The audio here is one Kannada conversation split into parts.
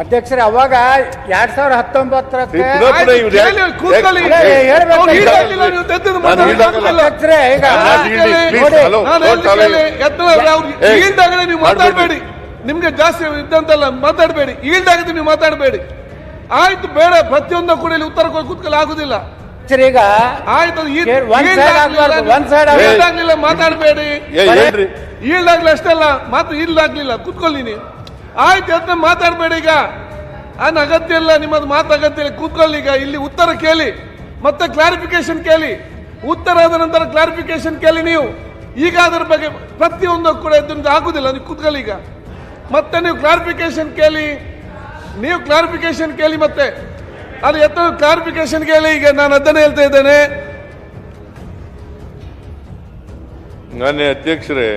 ಅಧ್ಯಕ್ಷರೇ ಅವಾಗ ಎರಡ್ ಸಾವಿರ ಹತ್ತೊಂಬತ್ತರಕ್ಕೆ ಅಧ್ಯಕ್ಷರೇ ಈಗ ನೀವು ಮಾತಾಡಬೇಡಿ. ನಿಮ್ಗೆ ಜಾಸ್ತಿ ಇದ್ದಂತಲ್ಲ ಮಾತಾಡಬೇಡಿ. ಈಲ್ದಾಗದೆ ನೀವು ಮಾತಾಡಬೇಡಿ. ಆಯ್ತು ಬೇಡ ಪ್ರತಿಯೊಂದು ಕೂಡ ಇಲ್ಲಿ ಉತ್ತರ ಕೊಡಿ ಕೂತ್ಕೊಳ್ಳಿ ಆಗುದಿಲ್ಲ. ಈಗ ಆಯ್ತು. ಮಾತಾಡಬೇಡಿ. ಅಷ್ಟೇ ಅಲ್ಲ ಅಷ್ಟಲ್ಲ ಮಾತು ಈಲ್ದಾಗ್ಲಿಲ್ಲ ಕೂತ್ಕೊಳ್ಳಿ ನೀವು ಆಯ್ತು ಅದನ್ನ ಮಾತಾಡಬೇಡಿ ಈಗ. ಅನ್ ಅಗತ್ಯ ಇಲ್ಲ ನಿಮ್ಮದು ಮಾತು ಅಗತ್ಯ ಇಲ್ಲ ಕೂತ್ಕೊಳ್ಳಿ ಈಗ. ಇಲ್ಲಿ ಉತ್ತರ ಕೇಳಿ, ಮತ್ತೆ ಕ್ಲಾರಿಫಿಕೇಶನ್ ಕೇಳಿ. ಉತ್ತರ ಆದ ನಂತರ ಕ್ಲಾರಿಫಿಕೇಶನ್ ಕೇಳಿ ನೀವು. ಈಗ ಅದರ ಬಗ್ಗೆ ಪ್ರತಿಯೊಂದು ಕೂಡ ಇದರಿಂದ ಆಗುದಿಲ್ಲ, ನೀವು ಕೂತ್ಕೊಳ್ಳಿ ಈಗ. ಮತ್ತೆ ನೀವು ಕ್ಲಾರಿಫಿಕೇಶನ್ ಕೇಳಿ, ನೀವು ಕ್ಲಾರಿಫಿಕೇಶನ್ ಕೇಳಿ ಮತ್ತೆ. ಅಲ್ಲಿ ಎತ್ತ ಕ್ಲಾರಿಫಿಕೇಶನ್ ಕೇಳಿ, ಈಗ ನಾನು ಅದನ್ನೇ ಹೇಳ್ತಾ ಇದ್ದೇನೆ. ಮಾನ್ಯ ಅಧ್ಯಕ್ಷರೇ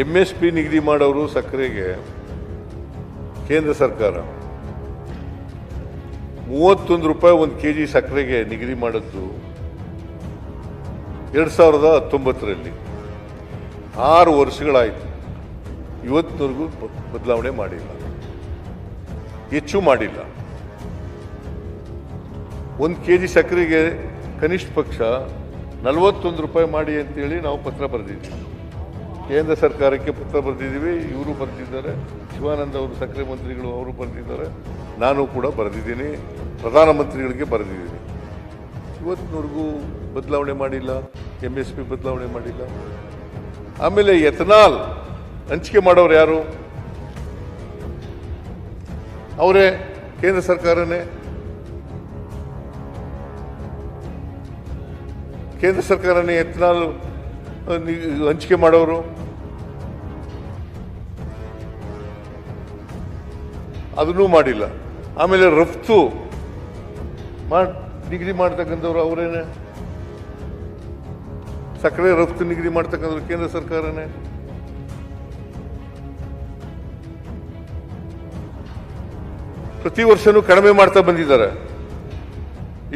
ಎಂ ಎಸ್ ಪಿ ನಿಗದಿ ಮಾಡೋರು ಸಕ್ಕರೆಗೆ ಕೇಂದ್ರ ಸರ್ಕಾರ. ಮೂವತ್ತೊಂದು ರೂಪಾಯಿ ಒಂದು ಕೆ ಜಿ ಸಕ್ಕರೆಗೆ ನಿಗದಿ ಮಾಡಿದ್ದು ಎರಡು ಸಾವಿರದ ಹತ್ತೊಂಬತ್ತರಲ್ಲಿ. ಆರು ವರ್ಷಗಳಾಯಿತು. ಇವತ್ತಿನವರೆಗೂ ಬದಲಾವಣೆ ಮಾಡಿಲ್ಲ. ಹೆಚ್ಚು ಮಾಡಿಲ್ಲ. ಒಂದು ಕೆ ಜಿ ಸಕ್ಕರೆಗೆ ಕನಿಷ್ಠ ಪಕ್ಷ ನಲವತ್ತೊಂದು ರೂಪಾಯಿ ಮಾಡಿ ಅಂತೇಳಿ ನಾವು ಪತ್ರ ಬರೆದಿದ್ದೀವಿ. ಕೇಂದ್ರ ಸರ್ಕಾರಕ್ಕೆ ಪತ್ರ ಬರೆದಿದ್ದೀವಿ, ಇವರು ಬರೆದಿದ್ದಾರೆ, ಶಿವಾನಂದ ಅವರು ಸಕ್ಕರೆ ಮಂತ್ರಿಗಳು ಅವರು ಬರೆದಿದ್ದಾರೆ, ನಾನು ಕೂಡ ಬರೆದಿದ್ದೀನಿ, ಪ್ರಧಾನಮಂತ್ರಿಗಳಿಗೆ ಬರೆದಿದ್ದೀನಿ. ಇವತ್ತಿನವರೆಗೂ ಬದಲಾವಣೆ ಮಾಡಿಲ್ಲ ಎಂ ಎಸ್ ಪಿ ಬದಲಾವಣೆ ಮಾಡಿಲ್ಲ. ಆಮೇಲೆ ಎಥನಾಲ್ ಹಂಚಿಕೆ ಮಾಡೋರು ಯಾರು? ಅವರೇ, ಕೇಂದ್ರ ಸರ್ಕಾರನೇ. ಕೇಂದ್ರ ಸರ್ಕಾರನೇ ಎಥನಾಲ್ ಹಂಚಿಕೆ ಮಾಡೋರು. ಅದನ್ನೂ ಮಾಡಿಲ್ಲ. ಆಮೇಲೆ ರಫ್ತು ಮಾಡಿ ನಿಗದಿ ಮಾಡ್ತಕ್ಕಂಥವ್ರು ಅವರೇನೆ. ಸಕ್ಕರೆ ರಫ್ತು ನಿಗದಿ ಮಾಡ್ತಕ್ಕಂಥವ್ರು ಕೇಂದ್ರ ಸರ್ಕಾರನೇ. ಪ್ರತಿ ವರ್ಷನೂ ಕಡಿಮೆ ಮಾಡ್ತಾ ಬಂದಿದ್ದಾರೆ.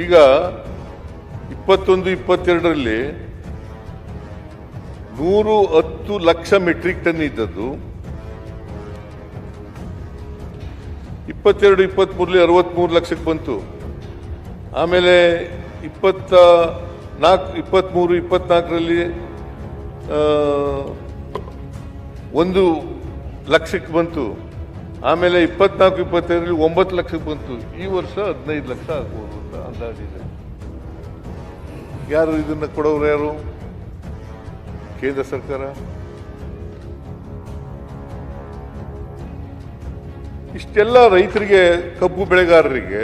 ಈಗ ಇಪ್ಪತ್ತೊಂದು, ಇಪ್ಪತ್ತೆರಡರಲ್ಲಿ ನೂರು ಹತ್ತು ಲಕ್ಷ ಮೆಟ್ರಿಕ್ ಟನ್ ಇದ್ದದ್ದು. ಇಪ್ಪತ್ತೆರಡು ಇಪ್ಪತ್ತ್ಮೂರಲ್ಲಿ ಅರವತ್ತ್ಮೂರು ಲಕ್ಷಕ್ಕೆ ಬಂತು. ಆಮೇಲೆ ಇಪ್ಪತ್ತ ನಾಲ್ಕು ಇಪ್ಪತ್ತ್ಮೂರು ಇಪ್ಪತ್ನಾಲ್ಕರಲ್ಲಿ ಒಂದು ಲಕ್ಷಕ್ಕೆ ಬಂತು. ಆಮೇಲೆ ಇಪ್ಪತ್ನಾಲ್ಕು, ಇಪ್ಪತ್ತೈದರಲ್ಲಿ ಒಂಬತ್ತು ಲಕ್ಷಕ್ಕೆ ಬಂತು. ಈ ವರ್ಷ ಹದಿನೈದು ಲಕ್ಷ ಆಗ್ಬೋದು ಅಂತ ಅಂದಾಜಿದೆ ಯಾರು ಇದನ್ನು ಕೊಡೋರು ಯಾರು? ಕೇಂದ್ರ ಸರ್ಕಾರ? ಇಷ್ಟೆಲ್ಲ ರೈತರಿಗೆ, ಕಬ್ಬು ಬೆಳೆಗಾರರಿಗೆ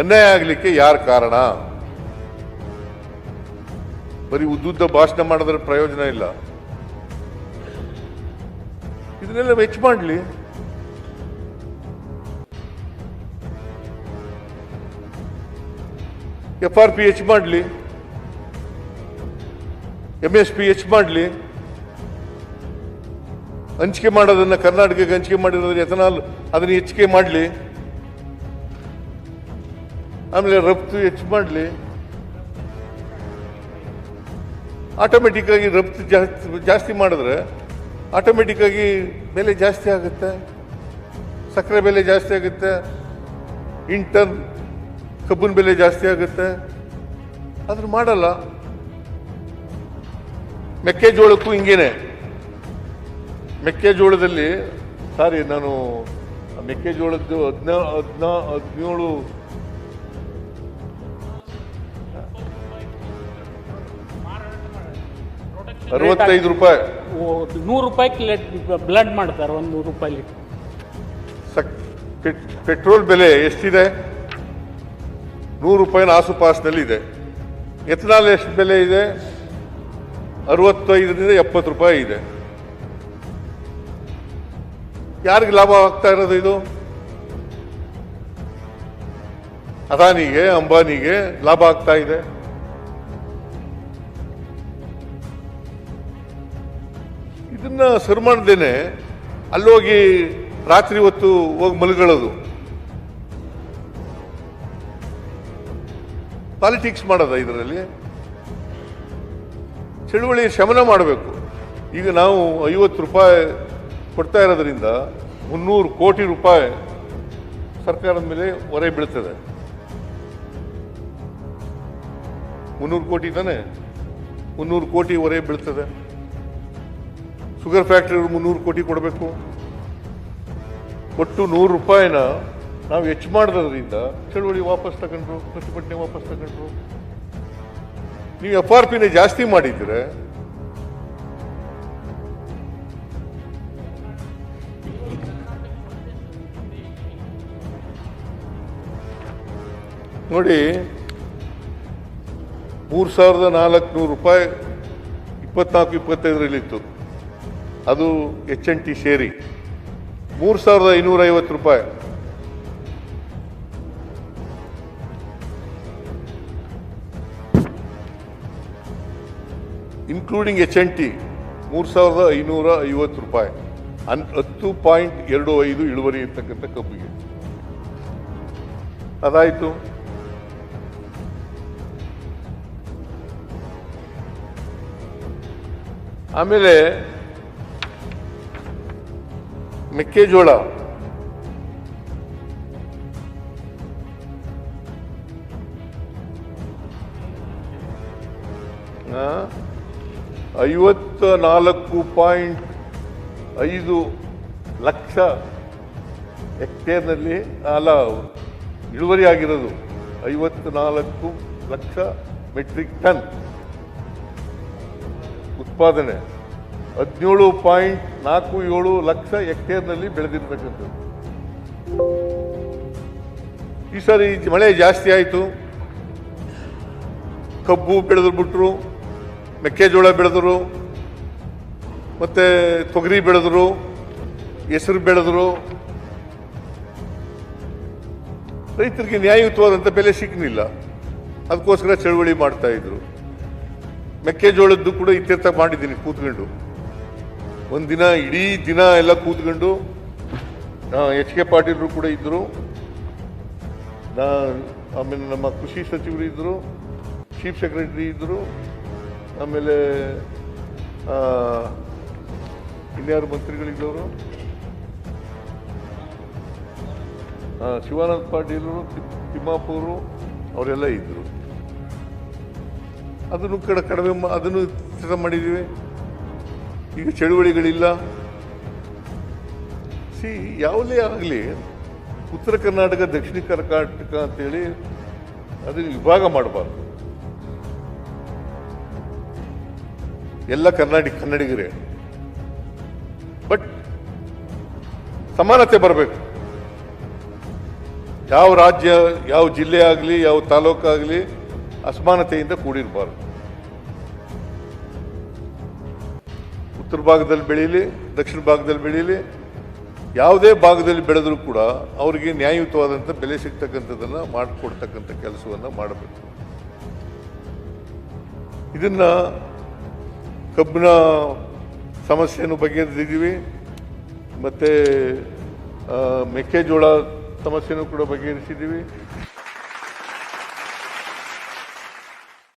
ಅನ್ಯಾಯ ಆಗಲಿಕ್ಕೆ ಯಾರ ಕಾರಣ? ಬರೀ ಉದ್ದುದ್ದ ಭಾಷಣ ಮಾಡಿದ್ರೆ ಪ್ರಯೋಜನ ಇಲ್ಲ. ಇದನ್ನೆಲ್ಲ ವೆಚ್ಚ ಮಾಡಲಿ. ಎಫ್ ಆರ್ ಪಿ ಹೆಚ್ಚು ಮಾಡಲಿ. ಎಂ ಎಸ್ ಪಿ ಹೆಚ್ಚು ಮಾಡಲಿ. ಹಂಚಿಕೆ ಮಾಡೋದನ್ನ ಕರ್ನಾಟಕಕ್ಕೆ ಹಂಚಿಕೆ ಮಾಡಿರೋದ್ರೆ ಎಥನಾಲ್ ಅದನ್ನ ಹೆಚ್ಚಿಗೆ ಮಾಡಲಿ. ಆಮೇಲೆ ರಫ್ತು ಹೆಚ್ಚು ಮಾಡಲಿ. ಆಟೋಮೆಟಿಕ್ ಆಗಿ ರಫ್ತು ಜಾಸ್ತಿ ಜಾಸ್ತಿ ಮಾಡಿದ್ರೆ ಆಟೋಮೆಟಿಕ್ ಆಗಿ ಬೆಲೆ ಜಾಸ್ತಿ ಆಗುತ್ತೆ. ಸಕ್ಕರೆ ಬೆಲೆ ಜಾಸ್ತಿ ಆಗುತ್ತೆ. ಇಂಟರ್ನ್ ಕಬ್ಬಿನ ಬೆಲೆ ಜಾಸ್ತಿ ಆಗುತ್ತೆ. ಆದ್ರೆ ಮಾಡಲ್ಲ. ಮೆಕ್ಕೆಜೋಳಕ್ಕೂ ಹಿಂಗೇನೆ. ಮೆಕ್ಕೆಜೋಳದಲ್ಲಿ ಸಾರಿ ನಾನು ಮೆಕ್ಕೆಜೋಳದ್ದು ಹದಿನಾ ಹದಿನಾ ಹದಿನೇಳು ಅರವತ್ತೈದು ರೂಪಾಯಿ. ನೂರು ರೂಪಾಯಿ ಬ್ಲಡ್ ಮಾಡ್ತಾರೆ ಒಂದು ನೂರು ರೂಪಾಯಿ ಲೀಟರ್. ಸಕ್ ಪೆಟ್ರೋಲ್ ಬೆಲೆ ಎಷ್ಟಿದೆ? ನೂರು ರೂಪಾಯಿನ ಆಸುಪಾಸಿನಲ್ಲಿ ಇದೆ ಎಥನಾಲ್ ಎಷ್ಟು ಬೆಲೆ ಇದೆ? ಅರವತ್ತೈದರಿಂದ ಎಪ್ಪತ್ತು ರೂಪಾಯಿ ಇದೆ. ಯಾರಿಗೆ ಲಾಭ ಆಗ್ತಾ ಇರೋದು ಇದು? ಅದಾನಿಗೆ, ಅಂಬಾನಿಗೆ ಲಾಭ ಆಗ್ತಾ ಇದೆ. ಇದನ್ನ ಸರಿ ಮಾಡ್ದೇನೆ ಅಲ್ಲೋಗಿ ರಾತ್ರಿ ಹೊತ್ತು ಹೋಗಿ ಮಲಗಳೋದು. ಪಾಲಿಟಿಕ್ಸ್ ಮಾಡೋದ ಇದರಲ್ಲಿ? ಚಳುವಳಿ ಶಮನ ಮಾಡಬೇಕು. ಈಗ ನಾವು ಐವತ್ತು ರೂಪಾಯಿ ಕೊಡ್ತಾ ಇರೋದ್ರಿಂದ ಮುನ್ನೂರು ಕೋಟಿ ರೂಪಾಯಿ ಸರ್ಕಾರದ ಮೇಲೆ ಹೊರೆ ಬೀಳ್ತದೆ. ಮುನ್ನೂರು ಕೋಟಿ ತಾನೆ? ಮುನ್ನೂರು ಕೋಟಿ ಹೊರೆ ಬೀಳ್ತದೆ. ಶುಗರ್ ಫ್ಯಾಕ್ಟ್ರಿಗಳು ಮುನ್ನೂರು ಕೋಟಿ ಕೊಡಬೇಕು. ಒಟ್ಟು ನೂರು ರೂಪಾಯಿನ ನಾವು ಹೆಚ್ಚು ಮಾಡೋದ್ರಿಂದ ಚಳುವಳಿ ವಾಪಸ್ ತಗೊಂಡ್ರು ಪ್ರತಿಭಟನೆ ವಾಪಸ್ ತಗೊಂಡ್ರು. ನೀವು ಎಫ್ ಆರ್ ಪಿನ ಜಾಸ್ತಿ ಮಾಡಿದ್ರೆ ನೋಡಿ, ಮೂರು ಸಾವಿರದ ನಾಲ್ಕುನೂರು ರೂಪಾಯಿ ಇಪ್ಪತ್ನಾಲ್ಕು ಇಪ್ಪತ್ತೈದರಲ್ಲಿತ್ತು ಅದು ಎಚ್ ಎನ್ ಟಿ ಸೇರಿ ಮೂರು ಸಾವಿರದ ಐನೂರ ಐವತ್ತು ರೂಪಾಯಿ. ಇನ್ಕ್ಲೂಡಿಂಗ್ ಎಚ್ ಎನ್ ಟಿ ಮೂರು ಸಾವಿರದ ಐನೂರ ಐವತ್ತು ರೂಪಾಯಿ. ಅನ್ ಹತ್ತು ಪಾಯಿಂಟ್ ಎರಡು ಐದು ಇಳುವರಿ ಇರ್ತಕ್ಕಂಥ ಕಬ್ಬಿಗೆ. ಅದಾಯಿತು. ಆಮೇಲೆ ಮೆಕ್ಕೆಜೋಳ. ಆ, ಐವತ್ತ ನಾಲ್ಕು ಪಾಯಿಂಟ್ ಐದು ಲಕ್ಷ ಹೆಕ್ಟೇರ್ನಲ್ಲಿ, ಅಲ್ಲ, ಇಳುವರಿ ಆಗಿರೋದು ಐವತ್ತು ನಾಲ್ಕು ಲಕ್ಷ ಮೆಟ್ರಿಕ್ ಟನ್ ಉತ್ಪಾದನೆ. ಹದಿನೇಳು ಪಾಯಿಂಟ್ ನಾಲ್ಕು ಏಳು ಲಕ್ಷ ಹೆಕ್ಟೇರ್ನಲ್ಲಿ ಬೆಳೆದಿರ್ತಕ್ಕಂಥದ್ದು. ಈ ಸಾರಿ ಮಳೆ ಜಾಸ್ತಿ ಆಯಿತು. ಕಬ್ಬು ಬೆಳೆದು ಬಿಟ್ರು ಮೆಕ್ಕೆಜೋಳ ಬೆಳೆದರು, ಮತ್ತೆ ತೊಗರಿ ಬೆಳೆದರು, ಹೆಸರು ಬೆಳೆದರು. ರೈತರಿಗೆ ನ್ಯಾಯಯುತವಾದಂಥ ಬೆಲೆ ಸಿಕ್ಕಲಿಲ್ಲ ಅದಕ್ಕೋಸ್ಕರ ಚಳುವಳಿ ಮಾಡ್ತಾ ಇದ್ರು. ಮೆಕ್ಕೆಜೋಳದ್ದು ಕೂಡ ಇತ್ಯರ್ಥ ಮಾಡಿದ್ದೀನಿ ಕೂತ್ಕೊಂಡು. ಒಂದಿನ, ಇಡೀ ದಿನ ಎಲ್ಲ ಕೂತ್ಕೊಂಡು ಎಚ್ ಕೆ ಪಾಟೀಲ್ರು ಕೂಡ ಇದ್ದರು ನಾ, ಆಮೇಲೆ ನಮ್ಮ ಕೃಷಿ ಸಚಿವರು ಇದ್ದರು ಚೀಫ್ ಸೆಕ್ರೆಟರಿ ಇದ್ದರು ಆಮೇಲೆ ಇನ್ಯಾರು ಮಂತ್ರಿಗಳಿದ್ದವರು ಶಿವಾನಂದ ಪಾಟೀಲರು ತಿಮ್ಮಾಪುರು, ಅವರೆಲ್ಲ ಇದ್ದರು ಅದನ್ನು ಕಡ, ಕಡಿಮೆ ಅದನ್ನು ಕೆಲಸ ಮಾಡಿದ್ದೀವಿ. ಈಗ ಚಳುವಳಿಗಳಿಲ್ಲ. ಸಿ, ಯಾವುದೇ ಆಗಲಿ, ಉತ್ತರ ಕರ್ನಾಟಕ, ದಕ್ಷಿಣ ಕರ್ನಾಟಕ ಅಂತೇಳಿ, ಅದನ್ನು ವಿಭಾಗ ಮಾಡಬಾರ್ದು. ಎಲ್ಲ ಕರ್ನಾಟಕ ಕನ್ನಡಿಗರೇ. ಬಟ್ ಸಮಾನತೆ ಬರಬೇಕು. ಯಾವ ರಾಜ್ಯ, ಯಾವ ಜಿಲ್ಲೆ ಆಗಲಿ, ಯಾವ ತಾಲೂಕಾಗಲಿ ಅಸಮಾನತೆಯಿಂದ ಕೂಡಿರಬಾರ್ದು. ಉತ್ತರ ಭಾಗದಲ್ಲಿ ಬೆಳೀಲಿ, ದಕ್ಷಿಣ ಭಾಗದಲ್ಲಿ ಬೆಳೀಲಿ, ಯಾವುದೇ ಭಾಗದಲ್ಲಿ ಬೆಳೆದರೂ ಕೂಡ ಅವರಿಗೆ ನ್ಯಾಯಯುತವಾದಂಥ ಬೆಲೆ ಸಿಗ್ತಕ್ಕಂಥದ್ದನ್ನು ಮಾಡಿಕೊಡ್ತಕ್ಕಂಥ ಕೆಲಸವನ್ನು ಮಾಡಬೇಕು. ಇದನ್ನ ಕಬ್ಬಿನ ಸಮಸ್ಯೆಯನ್ನು ಬಗೆಹರಿಸಿದ್ದೀವಿ. ಮತ್ತು ಮೆಕ್ಕೆಜೋಳ ಸಮಸ್ಯೆನೂ ಕೂಡ ಬಗೆಹರಿಸಿದ್ದೀವಿ.